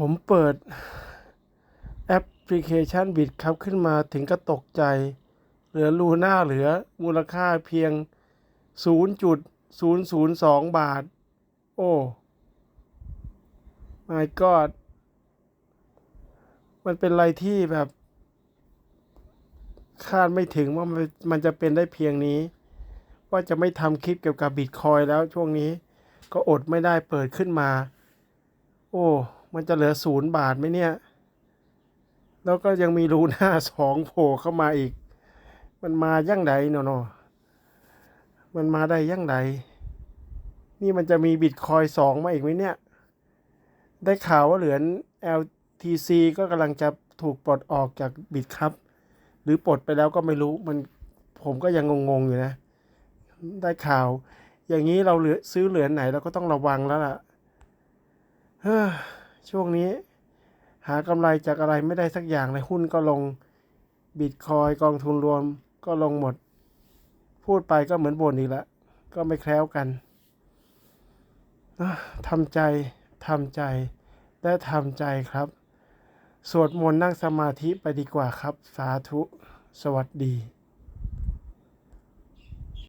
ผมเปิดแอปพลิเคชันบิดครับขึ้นมาถึงก็ตกใจ เหลือลูน่าเหลือมูลค่าเพียง 0.002 บาท โอ้ my god มันเป็นอะไรที่แบบ คาดไม่ถึงว่ามันมันจะเป็นได้เพียงนี้ ว่าจะไม่ทำคลิปเกี่ยวกับบิตคอยแล้วช่วงนี้ ก็อดไม่ได้เปิดขึ้นมา โอ้ มันจะเหลือศูนย์บาทไหมเนี่ย แล้วก็ยังมีรูหน้าสองโผล่เข้ามาอีก มันมายั่งใดเนาะเนาะมันมาได้ยั่งใด นี่มันจะมีบิตคอยสองมาอีกไหมเนี่ย ได้ข่าวว่าเหรียญ LTC ก็กำลังจะถูกปลดออกจากบิตครับ หรือปลดไปแล้วก็ไม่รู้ มันผมก็ยังงงๆอยู่นะ ได้ข่าว อย่างนี้เราเหลือซื้อเหรียญไหนเราก็ต้องระวังแล้วล่ะ เฮ้อ ช่วงนี้ หากำไรจากอะไรไม่ได้สักอย่างเลยหุ้นก็ลงบิตคอยกองทุนรวมก็ลงหมด พูดไปก็เหมือนบ่นอีกล้วก็ไม่แคล้วกันทำใจทำใจ และทำใจครับ สวดมนต์นั่งสมาธิไปดีกว่าครับ สาธุ สวัสดี